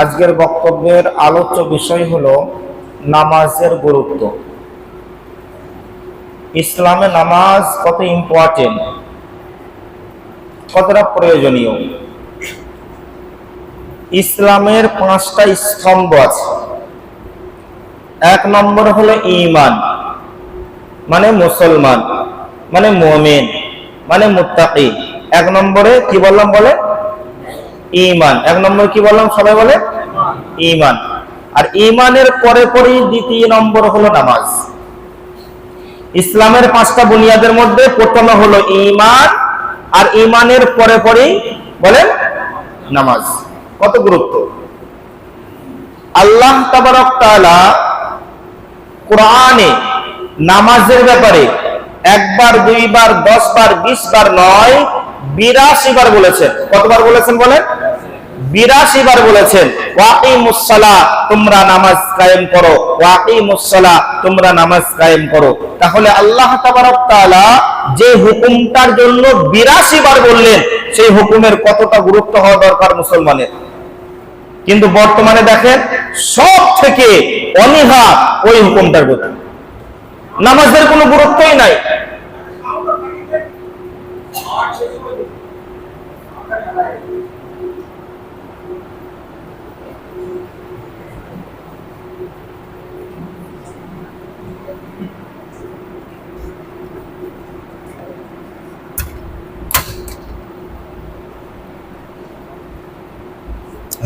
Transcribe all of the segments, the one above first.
আজকের বক্তব্যের আলোচ্য বিষয় হলো নামাজের গুরুত্ব। ইসলামে নামাজ কত ইম্পর্টেন্ট কতটা প্রয়োজনীয়? ইসলামের পাঁচটা স্তম্ভ আছে। এক নম্বর হলো ঈমান মানে মুসলমান মানে মুমিন মানে মুত্তাকি। এক নম্বরে কি বললাম বলে? ঈমান। এক নম্বর কি বললাম? সবাই বলে? ঈমান। আর ঈমানের পরে পরেই দ্বিতীয় নম্বর হলো নামাজ। ইসলামের পাঁচটা বুনিয়াদের মধ্যে প্রথমে হলো ঈমান, আর ঈমানের পরে পরেই বলেন নামাজ। কত গুরুত্ব? আল্লাহ তাবারক কোরআনে নামাজের ব্যাপারে একবার, দুইবার দশ বার বিশ বার নয় বিরাশি বার বলেছেন। কতবার বলেছেন বলেন? বিরাশি বার বলেছেন ওয়াকি তোমরা নামাজ কায়েম করো। ওয়াকি তোমরা নামাজ কায়েম করো। তাহলে আল্লাহ যে হুকুমটার জন্য বিরাশি বার বললেন, সেই হুকুমের কতটা গুরুত্ব হওয়া দরকার মুসলমানের? কিন্তু বর্তমানে দেখেন সব থেকে অনীহা ওই হুকুমটার প্রতি। নামাজের কোনো গুরুত্বই নাই।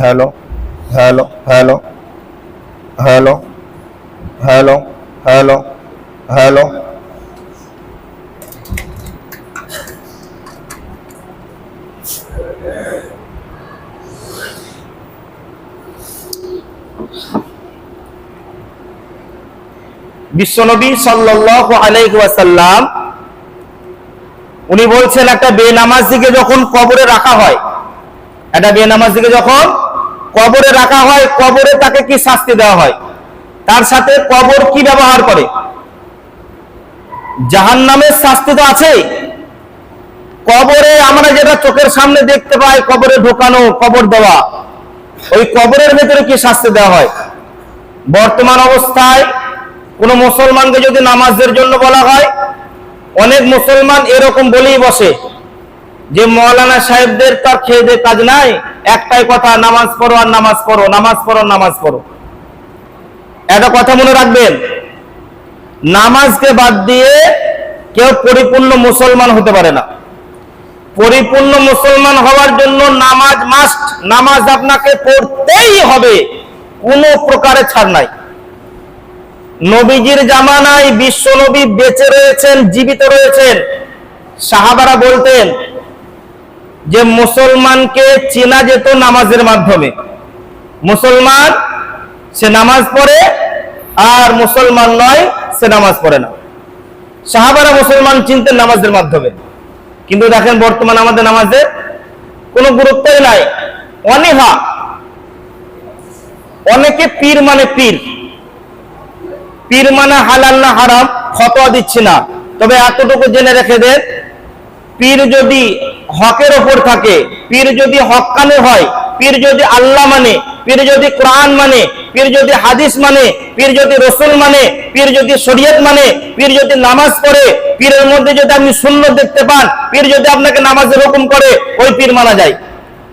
Hello hello hello hello hello hello hello বিশ্বনবী সাল্লাল্লাহু আলাইহি ওয়াসাল্লাম, উনি বলছেন একটা বেনামাজিকে যখন কবরে রাখা হয়, একটা বেনামাজিকে যখন কবরে রাখা হয়, কবরে তাকে কি শাস্তি দেওয়া হয়? তার সাথে কবর কি ব্যবহার করে? জাহান নামের শাস্তি তো আছেই। কবরে আমরা যেটা চোখের সামনে দেখতে পাই, কবরে ঢোকানো, কবর দেওয়া। ওই কবরের ভেতরে কি শাস্তি দেওয়া হয়? বর্তমান অবস্থায় কোন মুসলমানকে যদি নামাজের জন্য বলা হয়, অনেক মুসলমান এরকম বলেই বসে। যে মৌলানা সাহেবদের তার খেয়ে দিয়ে কাজ নাই, একটাই কথা, নামাজ পড়ো আর নামাজ পড়ো নামাজ পড়ো নামাজ পড়ো। একটা কথা মনে রাখবেন, নামাজকে বাদ দিয়ে কেউ পরিপূর্ণ মুসলমান হতে পারে না। পরিপূর্ণ মুসলমান হওয়ার জন্য নামাজ মাস্ট নামাজ আপনাকে পড়তেই হবে, কোনো প্রকারে ছাড় নাই। নবীজির জামানায় বিশ্ব নবী বেঁচে রয়েছেন, জীবিত রয়েছেন। সাহাবারা বলতেন যে মুসলমানকে চেনা যেত নামাজের মাধ্যমে। মুসলমান সে নামাজ পড়ে, আর মুসলমান নয়, সে নামাজ পড়ে না। সাহাবারা মুসলমান চিনতেন নামাজের মাধ্যমে। কিন্তু দেখেন বর্তমান আমাদের নামাজের কোনো গুরুত্বই নাই। অনীহা। অনেকে পীর মানে পীর। পীর মানে হালাল না হারাম, ফতোয়া দিচ্ছি না। তবে এতটুকু জেনে রেখে দেন পীর যদি হকের ওপর থাকে, পীর যদি হকানে হয়, পীর যদি আল্লাহ মানে পীর যদি কোরআন মানে পীর যদি হাদিস মানে পীর যদি রসুল মানে পীর যদি শরীয়ত মানে পীর যদি নামাজ পড়ে, পীরের মধ্যে যদি আপনি শূন্য দেখতে পান, পীর যদি আপনাকে নামাজের হুকুম করে, ওই পীর মানা যায়।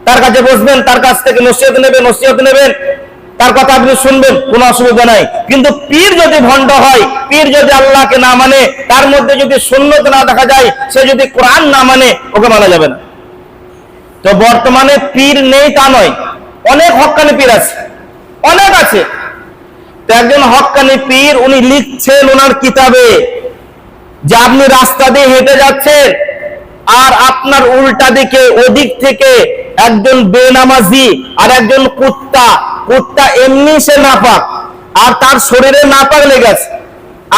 তার কাছে বসবেন, তার কাছ থেকে নসিহত নেবেন নসিহত নেবেন। তার কথা আপনি শুনবেন, কোনো অসুবিধা নাই। কিন্তু পীর যদি ভণ্ড হয়, পীর যদি আল্লাহকে না মানে তার মধ্যে যদি শূন্যত না দেখা যায়, সে যদি কোরআন না মানে ওকে মানা যাবে না। তো বর্তমানে পীর নেই তা নয়, অনেক হক্কানি পীর আছে, অনেক আছে। তো একজন হক্কানি পীর, উনি লিখছেন ওনার কিতাবে যে আপনি রাস্তা দিয়ে হেঁটে যাচ্ছেন, আর আপনার উল্টা দিকে, ওদিক থেকে একজন বেনামাজি আর একজন কুত্তা কুত্তা এমনি সে নাপাক, আর তার শরীরে নাপাক লেগেছে।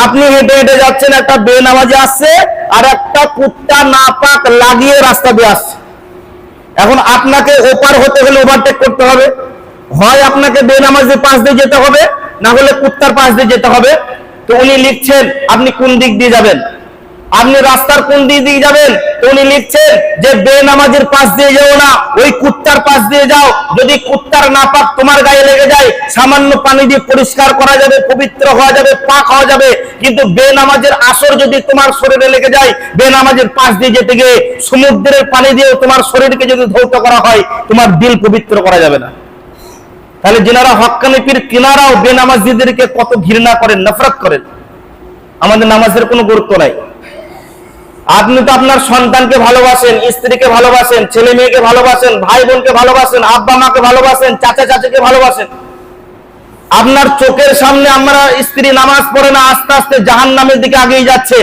আপনি হেঁটে হেঁটে যাচ্ছেন, একটা বেনামাজি আসছে, আর একটা কুত্তা নাপাক লাগিয়ে রাস্তা দিয়ে আসছে। এখন আপনাকে ওপার হতে হলে ওভারটেক করতে হবে। হয় আপনাকে বেনামাজি পাশ দিয়ে যেতে হবে, না হলে কুত্তার পাশ দিয়ে যেতে হবে। তো উনি লিখছেন, আপনি কোন দিক দিয়ে যাবেন? আপনি রাস্তার কোন দিক দিয়ে যাবেন? উনি লিখছেন যে বেনামাজির পাশ দিয়ে যাও না, ওই কুত্তার পাশ দিয়ে যাও। যদি কুত্তার নাপাক তোমার গায়ে লেগে যায়, সামান্য পানি দিয়ে পরিষ্কার করা যাবে, পবিত্র হওয়া যাবে, পাক হওয়া যাবে। কিন্তু বেনামাজের আসর যদি তোমার শরীরে লেগে যায়, বেনামাজের পাশ দিয়ে যেতে গিয়ে সমুদ্রের পানি দিয়ে তোমার শরীরকে যদি ধৌত করা হয়, তোমার দিল পবিত্র করা যাবে না। তাহলে যেনারা হক্কানি পীর, তিনারাও বেনামাজিদেরকে কত ঘৃণা করেন, নফরত করেন। আমাদের নামাজের কোনো গুরুত্ব নাই। আপনি তো আপনার সন্তানকে ভালোবাসেন, স্ত্রীকে ভালোবাসেন, ছেলে মেয়েকে ভালোবাসেন, ভাই বোনকে ভালোবাসেন, আব্বা মাকে ভালোবাসেন, চাচা চাচিকে ভালোবাসেন। আপনার চোখের সামনে আমরা স্ত্রী নামাজ পড়ে না, আস্তে আস্তে জাহান নামের দিকে আগেই যাচ্ছে।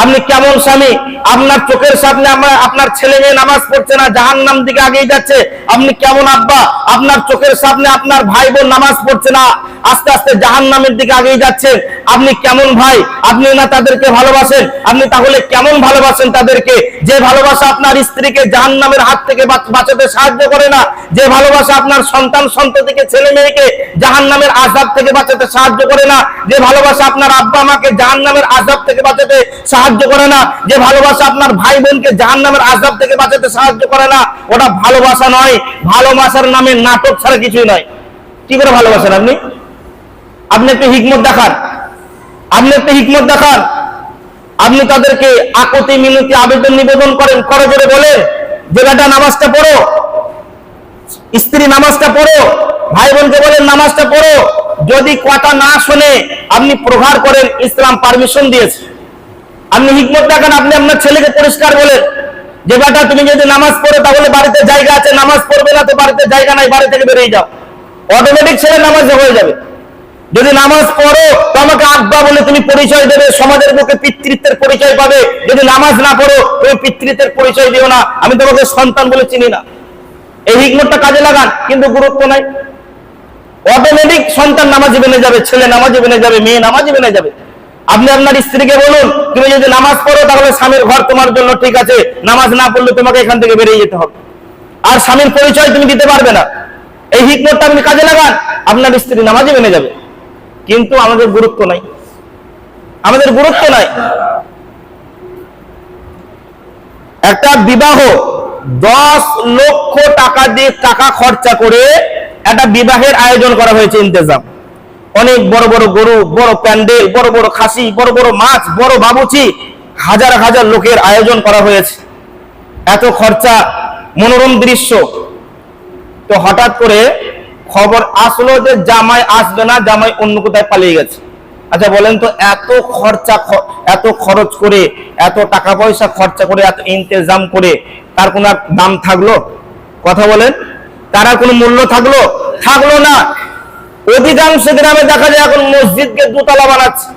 আপনি কেমন স্বামী? আপনার চোখের সামনে আপনার ছেলে মেয়ে নামাজ পড়ছে না জাহান নাম দিকে আগেই যাচ্ছে। আপনি কেমন আব্বা? আপনার চোখের সামনে আপনার ভাই বোন নামাজ পড়ছে না, আস্তে আস্তে জাহান নামের দিকে আগেই যাচ্ছে। আপনি কেমন ভাই? আপনি না তাদেরকে ভালোবাসেন? আপনি তাহলে কেমন ভালোবাসেন তাদেরকে? যে ভালোবাসা আপনার স্ত্রীকে জাহান নামের হাত থেকে বাঁচাতে সাহায্য করে না, যে ভালোবাসা আপনার সন্তান সন্ততিকে, ছেলে মেয়েকে জাহান নামের আজাব থেকে বাঁচাতে সাহায্য করে না, যে ভালোবাসা আপনার আব্বা মাকে জাহান নামের আজাব থেকে বাঁচাতে সাহায্য করে না, যে ভালোবাসা আপনার ভাই বোনকে জাহান নামের আজাব থেকে বাঁচাতে সাহায্য করে না, ওটা ভালোবাসা নয়। ভালোবাসার নামে নাটক ছাড়া কিছুই নয়। কি করে ভালোবাসেন আপনি? আপনি একটু হিকমত দেখান। আপনি একটু হিকমত দেখান। আপনি তাদেরকে আকতি মিনতি আবেদন নিবেদন করেন, করে জোরে বলেন যে বেটা নামাজটা পড়ো, স্ত্রী নামাজটা পড়ো ভাই বোনকে বলেন নামাজটা পড়ো। যদি কথা না শুনে আপনি প্রহার করেন, ইসলাম পারমিশন দিয়েছে। আপনি হিকমত দেখান আপনি আপনার ছেলেকে পরিষ্কার বলেন। যে বেটা, তুমি যদি নামাজ পড়ো, তাহলে বাড়িতে জায়গা আছে, নামাজ পড়বে না তো বাড়িতে জায়গা নাই, বাড়ি থেকে বেরিয়ে যাও। অটোমেটিক ছেলে নামাজে হয়ে যাবে। যদি নামাজ পড়ো, তো আমাকে আব্বা বলে তুমি পরিচয় দেবে, সমাজের মুখে পিতৃত্বের পরিচয় পাবে। যদি নামাজ না পড়ো, তুমি পিতৃত্বের পরিচয় দিও না। আমি তোমাকে সন্তান বলে চিনি না। এই হিকমতটা কাজে লাগান, কিন্তু গুরুত্ব নাই। অটোমেটিক সন্তান নামাজি বেনে যাবে, ছেলে নামাজি বেনে যাবে, মেয়ে নামাজি বেনে যাবে। আপনি আপনার স্ত্রীকে বলুন, তুমি যদি নামাজ পড়ো, তাহলে স্বামীর ঘর তোমার জন্য ঠিক আছে। নামাজ না পড়লে তোমাকে এখান থেকে বেরিয়ে যেতে হবে। আর স্বামীর পরিচয় তুমি দিতে পারবে না। এই হিকমতটা আপনি কাজে লাগান, আপনার স্ত্রী নামাজি মেনে যাবে। কিন্তু আমাদের গুরুত্ব নাই। আমাদের গুরুত্ব নাই। একটা বিবাহ দশ লক্ষ টাকা দিয়ে টাকা খরচা করে একটা বিবাহের আয়োজন করা হয়েছে ইন্তেজাম। অনেক বড় বড় গরু, বড় প্যান্ডেল, বড় বড় খাসি, বড় বড় মাছ, বড় বাবুচি, হাজার হাজার লোকের আয়োজন করা হয়েছে। এত খরচা, মনোরম দৃশ্য। তো হঠাৎ করে খবর আসলো যে জামাই আসবে না, জামাই অন্য কোথায় পালিয়ে গেছে। আচ্ছা বলেন তো এত খরচা এত খরচ করে, এত টাকা পয়সা খরচা করে, এত ইন্তেজাম করে, তার কোনো দাম থাকল? কথা বলেন। তারা কোনো মূল্য থাকল? থাকল না। অধিকাংশ গ্রামে দেখা যায় এখন মসজিদকে দুতলা বানাচ্ছে।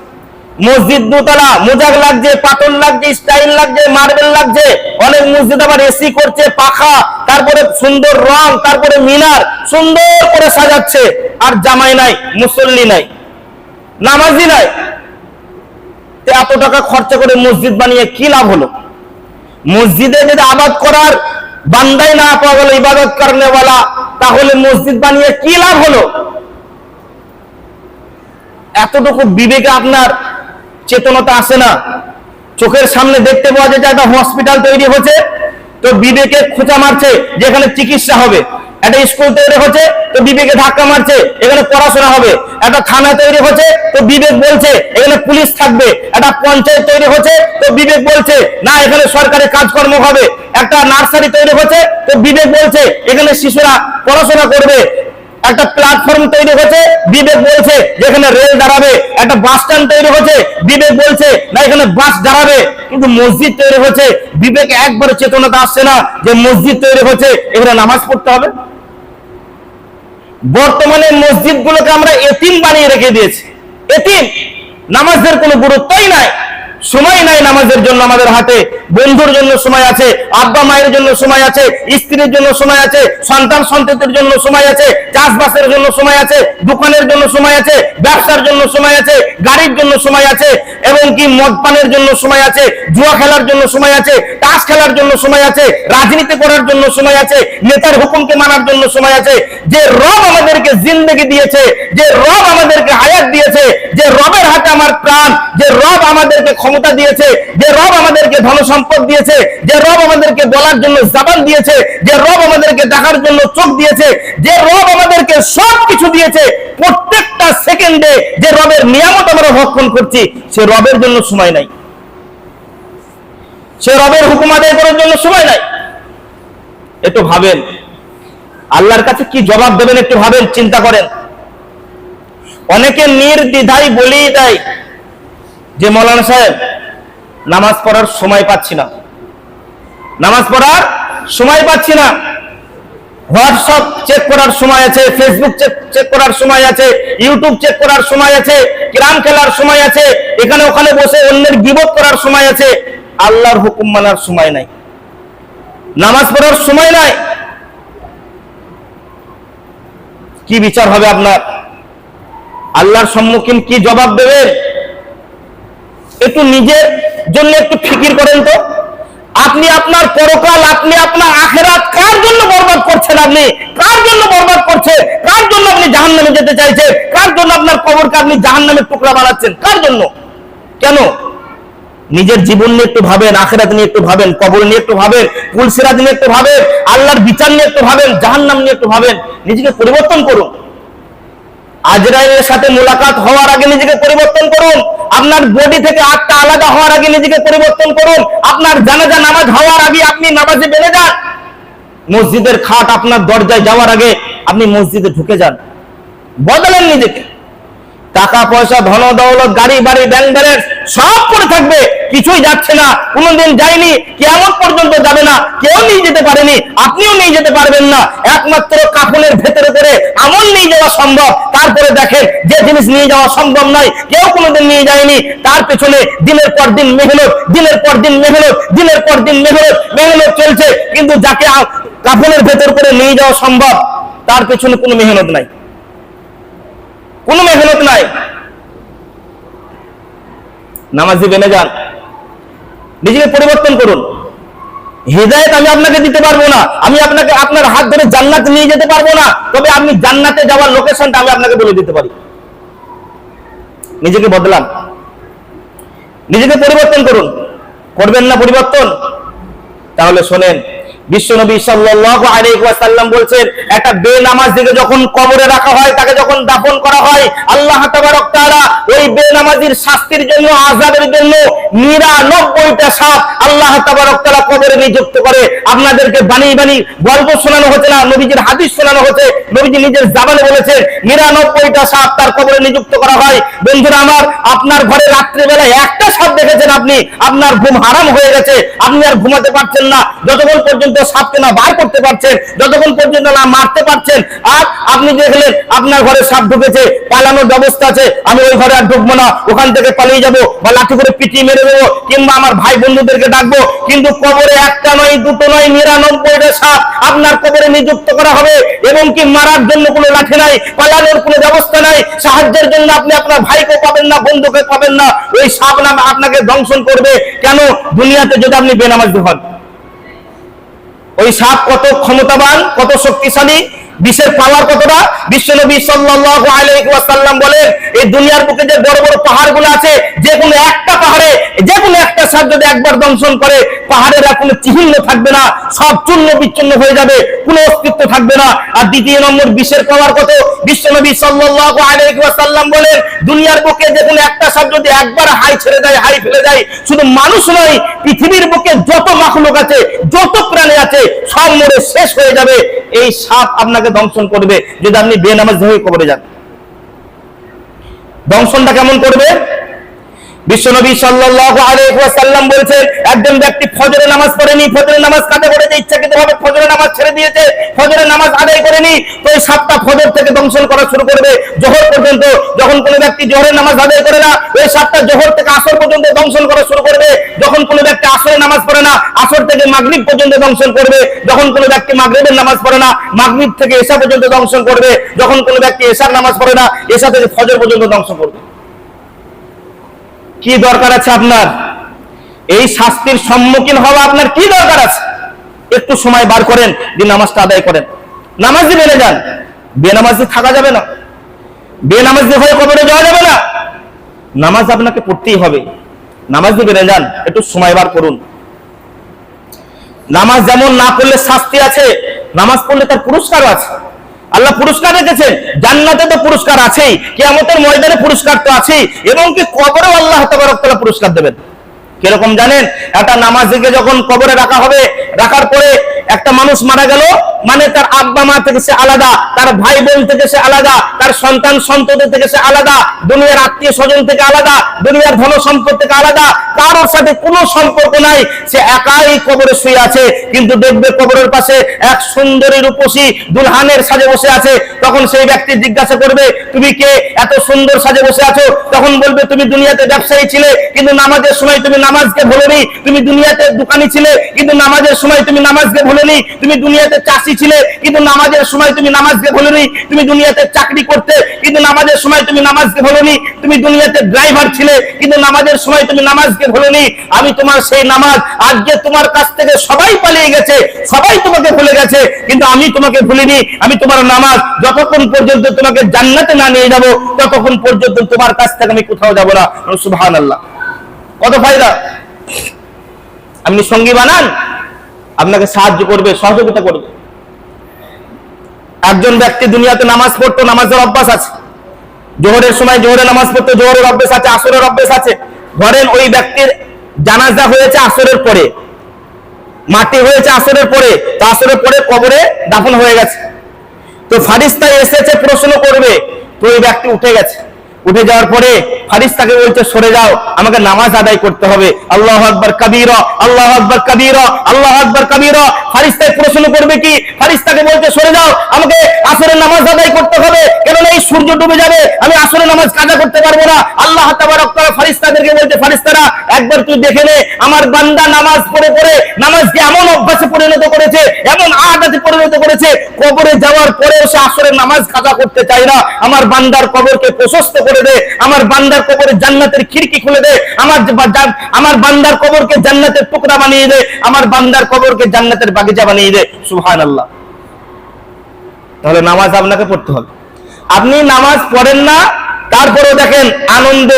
মসজিদ দুতলা, মোজাক লাগছে, পাথর লাগছে স্টাইল লাগছে মার্বেল লাগছে, অনেক মসজিদ আবার এসি করছে, পাখা, তারপরে সুন্দর রং, তারপরে মিনার, সুন্দর করে সাজাচ্ছে, আর জামাই নাই, মুসল্লি নাই, নামাজি নাই। এত টাকা খরচা করে মসজিদ বানিয়ে কি লাভ হলো? মসজিদে যদি আবাদ করার বান্দাই না পাওয়া গেল, ইবাদত করেনা তাহলে মসজিদ বানিয়ে কি লাভ হলো? এতটুকু বিবেকে আপনার চেতনতা আসে না? চোখের সামনে দেখতে পাওয়া যায় একটা হসপিটাল তৈরি হচ্ছে তো বিবেকে খোঁচা মারছে, যেখানে চিকিৎসা হবে। একটা স্কুল তৈরি হচ্ছে তো বিবেকে ধাক্কা মারছে, এখানে পড়াশোনা হবে। একটা থানা তৈরি হচ্ছে তো বিবেক বলছে, এখানে পুলিশ থাকবে। একটা পঞ্চায়েত তৈরি হচ্ছে তো বিবেক বলছে, না, এখানে সরকারি কাজকর্ম হবে। একটা নার্সারি তৈরি হচ্ছে তো বিবেক বলছে, এখানে শিশুরা পড়াশোনা করবে। একটা প্ল্যাটফর্ম তৈরি হচ্ছে বিবেক বলছে যেখানে রেল দাঁড়াবে, একটা বাস স্ট্যান্ড তৈরি হচ্ছে বিবেক বলছে না, এখানে বাস দাঁড়াবে। কিন্তু মসজিদ তৈরি হচ্ছে বিবেক একবারে চেতনতা আসছে না যে মসজিদ তৈরি হয়েছে এখানে নামাজ পড়তে হবে। বর্তমানে মসজিদ গুলোকে আমরা এতিম বানিয়ে রেখে দিয়েছি। এতিম, নামাজের কোনো গুরুত্বই নাই। সময় নাই নামাজের জন্য আমাদের হাতে বন্ধুর জন্য সময় আছে আব্বা মায়ের জন্য সময় আছে স্ত্রীর জন্য সময় আছে সন্তান সন্ততির জন্য সময় আছে চাষবাসের জন্য সময় আছে দোকানের জন্য সময় আছে ব্যবসার জন্য সময় আছে গাড়ির জন্য সময় আছে এবং কি মদ পানের জন্য সময় আছে জুয়া খেলার জন্য সময় আছে তাস খেলার জন্য সময় আছে রাজনীতি করার জন্য সময় আছে নেতার হুকুমকে মানার জন্য সময় আছে যে রব আমাদেরকে জিন্দগি দিয়েছে যে রব আমাদেরকে হায়াত দিয়েছে যে রবের হাতে আমার প্রাণ যে রব আমাদেরকে ক্ষমতা ক্ষমতা দিয়েছে, যে রব আমাদেরকে ধন সম্পদ দিয়েছে, যে রব আমাদেরকে বলার জন্য জাবান দিয়েছে, যে রব আমাদেরকে দেখার জন্য চোখ দিয়েছে, যে রব আমাদেরকে সব কিছু দিয়েছে, প্রত্যেকটা সেকেন্ডে যে রবের নিয়ামত আমরা ভক্ষণ করছি, সে রবের জন্য সময় নাই। সে রবের হুকুম আদায় করার জন্য সময় নাই। একটু ভাবেন, আল্লাহর কাছে কি জবাব দেবেন একটু ভাবেন, চিন্তা করেন। অনেকে নির্দ্বিধাই বলেই দেয় যে মৌলানা সাহেব, নামাজ পড়ার সময় পাচ্ছি না। নামাজ পড়ার সময় পাচ্ছি না। হোয়াটসঅ্যাপ চেক করার সময় আছে ফেসবুক চেক করার সময় আছে ইউটিউব চেক করার সময় আছে গ্রাম খেলার সময় আছে, এখানে ওখানে বসে অন্যের গিবত করার সময় আছে। আল্লাহর হুকুম মানার সময় নাই। নামাজ পড়ার সময় নাই। কি বিচার হবে আপনার? আল্লাহর সম্মুখীন কি জবাব দেবেন? একটু নিজের জন্য একটু ফিকির করেন তো। আপনি আপনার পরকাল, আপনি আপনার আখেরাত কার জন্য বরবাদ করছেন আপনি? কার জন্য বরবাদ করছেন? কার জন্য আপনি জাহান্নামে যেতে চাইছেন? কার জন্য আপনার কবরকে আপনি জাহান্নামের টুকরা বানাচ্ছেন? কার জন্য? কেন? নিজের জীবন নিয়ে একটু ভাবেন, আখেরাত নিয়ে একটু ভাবেন, কবর নিয়ে একটু ভাবেন, কুলসিরাত নিয়ে একটু ভাবেন, আল্লাহর বিচার নিয়ে একটু ভাবেন, জাহান্নাম নিয়ে একটু ভাবেন, নিজেকে পরিবর্তন করুন। আজরাইলের সাথে মোলাকাত হওয়ার আগে নিজেকে পরিবর্তন করুন। আপনার বডি থেকে আত্মা আলাদা হওয়ার আগে নিজেকে পরিবর্তন করুন। আপনার জানাজা নামাজ হওয়ার আগে আপনি নামাজে বেড়ে যান। মসজিদের খাট আপনার দরজায় যাওয়ার আগে আপনি মসজিদে ঢুকে যান। বদলেন নিজেকে। টাকা পয়সা ধন দৌলত গাড়ি বাড়ি ব্যাংক ব্যালেন্স সব পড়ে থাকবে। কিছুই যাচ্ছে না, কোনোদিন যায়নি কেমন পর্যন্ত যাবে না, কেউ নিয়ে যেতে পারেনি, আপনিও নিয়ে যেতে পারবেন না। একমাত্র কাপড়ের ভেতরে করে আমল নিয়ে যাওয়া সম্ভব, তারপরে দেখেন যে জিনিস নিয়ে যাওয়া সম্ভব নয়, কেউ কোনোদিন নিয়ে যায়নি, তার পেছনে দিনের পর দিন মেহনত, দিনের পর দিন মেহনত, দিনের পর দিন মেহনত মেহনত চলছে, কিন্তু যাকে কাপড়ের ভেতর করে নিয়ে যাওয়া সম্ভব, তার পেছনে কোনো মেহনত নাই। কোনো মেহনত নাই। নামাজি বেনে যান। নিজেকে পরিবর্তন করুন। হৃদায়ত আমি আপনাকে দিতে পারব না। আমি আপনাকে আপনার হাত ধরে জান্নাত নিয়ে যেতে পারব না। তবে আমি জান্নাতে যাওয়ার লোকেশনটা আমি আপনাকে বলে দিতে পারি। নিজেকে বদলান। নিজেকে পরিবর্তন করুন। করবেন না পরিবর্তন? তাহলে শোনেন বিশ্বনবী ওয়াসাল্লাম বলছেন, একটা বেনামাজ দিকে যখন কবরে রাখা হয়, তাকে যখন দাফন করা হয়, আল্লাহ তাবারক তাআলা ওই বেনামাজির শাস্তির জন্য, আযাবের জন্য 99টা সাপ আল্লাহ তাবারক তাআলা কবরে নিযুক্ত করে। আপনাদেরকে বানিয়ে বানিয়ে গল্প শোনানো হচ্ছে না, নবীজির হাদিস শোনানো হচ্ছে। নবীজি নিজের জাবানে বলেছেন 99টা সাপ তার কবরে নিযুক্ত করা হয়। বন্ধুরা আমার, আপনার ঘরে রাত্রিবেলা একটা সাপ দেখেছেন আপনি? আপনার ঘুম হারাম হয়ে গেছে, আপনি আর ঘুমাতে পারছেন না। যতক্ষণ পর্যন্ত সাপকে না বার করতে পারছেন, যতক্ষণ পর্যন্ত না মারতে পারছেন। আর আপনি দেখলেন আপনার ঘরে সাপ ঢুকেছে, পালানোর ব্যবস্থা আছে, আমি ওই ঘরে আর ঢুকবো না, ওখান থেকে পালিয়ে যাব বা লাঠি করে পিটিয়ে মেরে দেবো, কিংবা আমার ভাই বন্ধুদেরকে ডাকবো। কিন্তু কবরে একটা নয়, দুটো নয়, নিরানব্বইটা সাপ আপনার কবরে নিযুক্ত করা হবে এবং কি মারার জন্য কোনো লাঠি নাই, পালানোর কোনো ব্যবস্থা নাই, সাহায্যের জন্য আপনি আপনার ভাইকে পাবেন না বন্ধুকে পাবেন না, ওই সাপ আপনাকে দংশন করবে। কেন? দুনিয়াতে যদি আপনি বেনামাজি হন। ওই সাপ কত ক্ষমতাবান কত শক্তিশালী বিশ্বের পাওয়ার কতটা? সাল্লাল্লাহু আলাইহি ওয়াসাল্লাম বলেন, এই দুনিয়ার বুকে যে বড় বড় পাহাড়গুলো আছে, যে কোনো একটা পাহাড়ে, যে কোনো একটা সাপ যদি একবার দংশন করে, পাহাড়ের আর কোনো চিহ্ন থাকবে না, সব চূর্ণ বিচ্ছিন্ন হয়ে যাবে, কোনো অস্তিত্ব থাকবে না। আর দ্বিতীয় নম্বর, বিশ্বের পাওয়ার কত? বিশ্বনবী সাল্লাল্লাহু আলাইহি ওয়াসাল্লাম বলেন, দুনিয়ার বুকে যে কোনো একটা সাপ যদি একবার হাই ছেড়ে দেয়, হাই ফেলে দেয়, শুধু মানুষ নয়, পৃথিবীর বুকে যত মাখলুক আছে, যত প্রাণী আছে, সব মরে শেষ হয়ে যাবে। এই সাপ আপনাকে দংশন করবে। যদি আপনি বেনামাজ হয়ে কবরে যান। দংশনটা কেমন করবে? বিশ্বনবী বলেছেন, একজন ব্যক্তি নামাজ পড়েনি নামাজ নামাজ ছেড়ে দিয়েছে নামাজ আদায় করেনি, তো সাতটা ফজর থেকে দংশন করা শুরু করবে জোহর পর্যন্ত। যখন কোনো ব্যক্তি জোহরের নামাজ আদায় করে না, ওই সাতটা জোহর থেকে আসর পর্যন্ত দংশন করা শুরু করবে। যখন কোনো ব্যক্তি আসরের নামাজ পড়ে না, আসর থেকে মাগরিব পর্যন্ত দংশন করবে। যখন কোনো ব্যক্তি মাগরিবের নামাজ পড়ে না, মাগরিব থেকে এশা পর্যন্ত দংশন করবে। যখন কোনো ব্যক্তি এশার নামাজ পড়ে না, এশা থেকে ফজর পর্যন্ত দংশন করবে। কি দরকার আছে আপনার? এই শাস্তির সম্মুখীন হওয়া আপনার কি দরকার আছে? একটু সময় বার করেন, দিয়ে নামাজটা আদায় করেন। নামাজি বেড়ে যান। বেনামাজি থাকা যাবে না। বেনামাজি হয়ে কবরে যাওয়া যাবে না। নামাজ আপনাকে পড়তেই হবে। নামাজ দিবেন যান, একটু সময় বার করুন। নামাজ যেমন না পড়লে শাস্তি আছে, নামাজ পড়লে তার পুরস্কারও আছে। আল্লাহ পুরস্কার রেখেছেন। জান্নাতে তো পুরস্কার আছেই, কিয়ামতের ময়দানে পুরস্কার তো আছেই, এবং কি কবরেও আল্লাহ তাবারকতলা পুরস্কার দেবেন। কীরকম জানেন? একটা নামাজিকে যখন কবরে রাখা হবে, রাখার পরে একটা মানুষ মারা গেল মানে তার আব্বা মা থেকে সে আলাদা, তার ভাই বোন থেকে সে আলাদা, তার সন্তান সন্ততি থেকে সে আলাদা, দুনিয়ার আত্মীয় স্বজন থেকে আলাদা, দুনিয়ার ধন সম্পদ থেকে আলাদা, কারোর সাথে কোনো সম্পর্ক নাই। সে একাই কবরে শুয়ে আছে, কিন্তু দেখবে কবরের পাশে এক সুন্দরী রূপসী দুলহানের সাজে বসে আছে। তখন সেই ব্যক্তি জিজ্ঞাসা করবে, তুমি কে? এত সুন্দর সাজে বসে আছো? তখন বলবে, তুমি দুনিয়াতে ব্যবসায়ী ছিলে, কিন্তু নামাজের সময় তুমি নামাজকে ভুলেনি। তুমি দুনিয়াতে দোকানি ছিলে, কিন্তু নামাজের সময় তুমি নামাজকে ভুলেনি, তুমি দুনিয়াতে চাষি ছিলে, কিন্তু নামাজের সময় তুমি নামাজকে ভুলেনি, তুমি দুনিয়াতে চাকরি করতে, কিন্তু নামাজের সময় তুমি নামাজকে ভুলেনি, তুমি দুনিয়াতে ড্রাইভার ছিলে, কিন্তু নামাজের সময় তুমি নামাজকে ভুলেনি। আমি তোমার সেই নামাজ আজকে তোমার কাছ থেকে সবাই পালিয়ে গেছে, সবাই তোমাকে ভুলে গেছে, কিন্তু আমি তোমাকে ভুলিনি, আমি তোমার নামাজ যতক্ষণ পর্যন্ত তোমাকে জান্নাতে না নিয়ে যাব, ততক্ষণ পর্যন্ত তোমার কাছ থেকে আমি কোথাও যাব না। সুবহানাল্লাহ। কত ফায়দা? আপনি সঙ্গী বানান? আপনাকে সাহায্য করবে, সহযোগিতা করবে। একজন ব্যক্তি দুনিয়াতে নামাজ পড়তো, নামাজের অভ্যাস আছে। জোহরের সময় জোহরে নামাজ পড়তো, জোহরের অভ্যাস আছে, আসরের অভ্যাস আছে। ধরেন ওই ব্যক্তির জানাজা হয়েছে আসরের পরে। মাটি হয়েছে আসরের পরে, তো আসরের পরে কবরে দাফন হয়ে গেছে। তো ফারিস্তা এসেছে, প্রশ্ন করবে, তো ওই ব্যক্তি উঠে গেছে। উঠে যাওয়ার পরে ফারিস্তাকে বলছে, সরে যাও, আমাকে নামাজ আদায় করতে হবে। আল্লাহ আকবর কবির, আল্লাহ আকবর কবির, আল্লাহ আকবর কবির। ফারিস্তায় প্রশ্ন করবে কি? ফারিস্তাকে বলছে, সরে যাও, আমাকে আসরের নামাজ আদায় করতে হবে। কেননা এই সূর্য ডুবে যাবে, আমি আসরের নামাজ কাজা করতে পারব না। আল্লাহ তাবারক তাআলা ফারিস্তাদেরকে বলছে, ফারিস্তারা, একবার তুই দেখে নে, আমার বান্দা নামাজ পড়ে পড়ে নামাজকে এমন অভ্যাসে পরিণত করেছে, এমন আদাতে পরিণত করেছে, কবরে যাওয়ার পরেও সে আসরের নামাজ কাজা করতে চায় না। আমার বান্দার কবরকে প্রশস্ত করে দে, আমার বান্দার কবরে জান্নাতের খিড়কি খুলে দে, আমার আমার বান্দার কবরকে জান্নাতের টুকরা বানিয়ে দে, আমার বান্দার কবরকে জান্নাতের বাগিচা বানিয়ে দে। সুহান আল্লাহ তাহলে নামাজ আপনাকে পড়তে হবে। আপনি নামাজ পড়েন না, তারপরেও দেখেন আনন্দ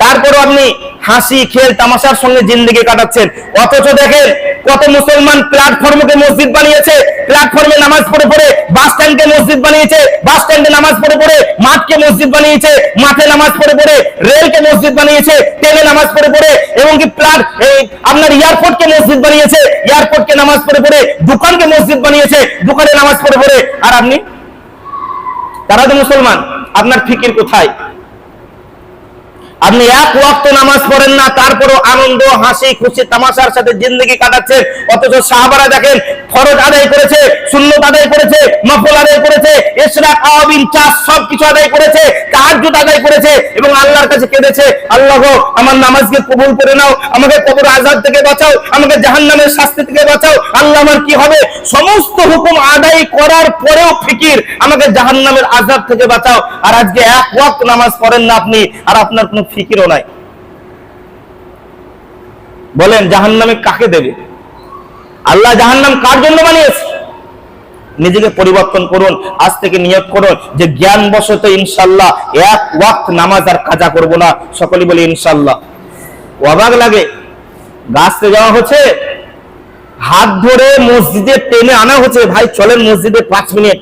তারপরেও আপনি হাসি, খেল, তামাশার সঙ্গে জিন্দগি কাটাচ্ছেন। অথচ দেখেন কত মুসলমান প্ল্যাটফর্মকে মসজিদ বানিয়েছে। প্ল্যাটফর্মে নামাজ পড়ে পড়ে বাস স্ট্যান্ডকে মসজিদ বানিয়েছে। বাস স্ট্যান্ডে নামাজ পড়ে পড়ে মাঠকে মসজিদ বানিয়েছে। মাঠে নামাজ পড়ে পড়ে রেলকে মসজিদ বানিয়েছে। ট্রেনে নামাজ পড়ে পড়ে এবং কি প্লাট এই আপনার এয়ারপোর্টকে মসজিদ বানিয়েছে। এয়ারপোর্টকে নামাজ পড়ে পড়ে দোকানকে মসজিদ বানিয়েছে। দোকানে নামাজ পড়ে পড়ে। আর আপনি? তারা তো মুসলমান। আপনার ফিকির কোথায়? আপনি এক ওয়াক্ত নামাজ পড়েন না, তারপরও আনন্দ, হাসি, খুশি, তামাশার সাথে জিন্দগি কাটাচ্ছেন। অথচ সাহাবারা দেখেন, ফরজ আদায় করেছে, সুন্নত আদায় করেছে, নফল আদায় করেছে, ইশরাক, আওয়াবিন, চাষ সব কিছু আদায় করেছে, তাহাজ্জুদ আদায় করেছে এবং আল্লাহর কাছে কেঁদেছে, আল্লাহ, আমার নামাজকে কবুল করে নাও, আমাকে কবর আজাদ থেকে বাঁচাও, আমাকে জাহান্নামের শাস্তি থেকে বাঁচাও, আল্লাহ, আমার কি হবে? সমস্ত হুকুম আদায় করার পরেও ফিকির, আমাকে জাহান্নামের আজাদ থেকে বাঁচাও, আর আজকে এক ওয়াক্ত নামাজ পড়েন না আপনি, আর আপনার কোনো ফিকিরও নাই। বলেন, জাহান্নামে কাকে দেবে? আল্লাহ জাহান্নাম কার জন্য বানিয়েছে? নিজেকে পরিবর্তন করুন, আজ থেকে নিয়োগ করুন, যে জ্ঞান বশত ইনশাল্লাহ এক ওয়াক্ত নামাজ আর কাজা করব না সকলে বলি ইনশাল্লাহ। অবাক লাগে, গাছতে যাওয়া হচ্ছে, হাত ধরে মসজিদে টেনে আনা হচ্ছে, ভাই চলেন মসজিদে পাঁচ মিনিট,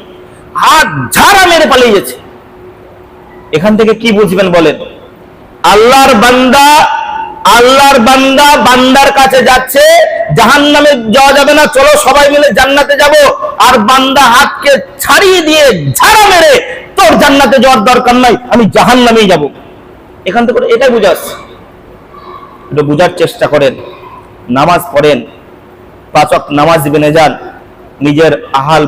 হাত ঝাড়া মেরে পালিয়ে গেছে এখান থেকে কি বুঝবেন বলেন? আল্লাহর বান্দা আল্লাহর বান্দা বান্দার কাছে যাচ্ছে জাহান নামে যাওয়া যাবে না, চলো সবাই মিলে জান্নাতে যাব। আর বান্দা হাতকে ছাড়িয়ে দিয়ে ঝাড়া মেরে তোর জান্নাতে যাওয়ার দরকার নাই, আমি জাহান নামেই যাব। এখান থেকে এটাই বুঝাস। এটা বুঝার চেষ্টা করেন, নামাজ পড়েন পাচক নামাজ বেনে যান, নিজের আহাল